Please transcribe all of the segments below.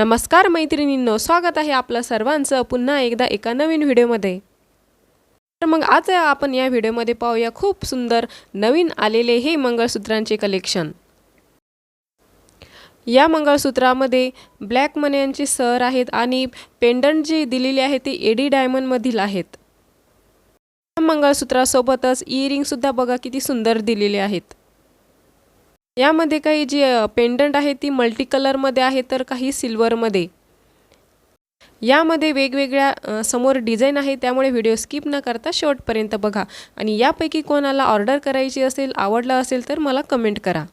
नमस्कार मैत्रिणींनो स्वागत आहे आपलं सर्वांचं पुन्हा एकदा एका नवीन व्हिडिओमध्ये. तर मग आज आपण या व्हिडिओमध्ये पाहूया खूप सुंदर नवीन आलेले हे मंगळसूत्रांचे कलेक्शन या मंगळसूत्रामध्ये ब्लॅक मन्यांचे सर आहेत आणि पेंडंट जे दिलेले आहे ते एडी डायमंडमधील आहेत. मंगळसूत्रासोबतच इयरिंगसुद्धा बघा किती सुंदर दिलेले आहेत. यामध्ये काही जी पेंडंट आहे ती मल्टी कलरमध्ये आहे तर काही सिल्वरमध्ये यामध्ये वेगवेगळ्या समोर डिझाईन आहे त्यामुळे व्हिडिओ स्किप न करता शेवटपर्यंत बघा. आणि यापैकी कोणाला ऑर्डर करायची असेल आवडला असेल तर मला कमेंट करा.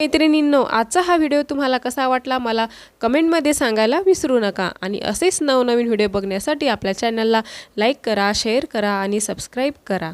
मैत्रिणींनो आजचा हा व्हिडिओ तुम्हाला कसा वाटला मला कमेंटमध्ये सांगायला विसरू नका. आणि असेच नवनवीन व्हिडिओ बघण्यासाठी आपल्या चॅनलला लाईक करा शेअर करा आणि सबस्क्राईब करा.